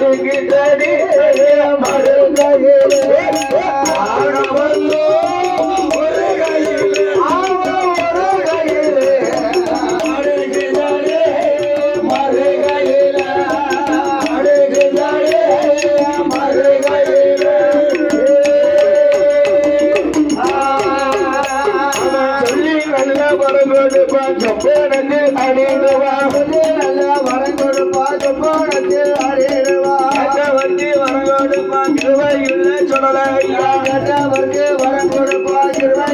அருகிதடி மருகையிலே ஆடவல்லோ ஒரு கையிலே நல்ல கொடுப்பா கிருவையுள்ள சொல்லலையா கட்டவர்க்கு வரம் கொடுப்பா கிருவையுள்ள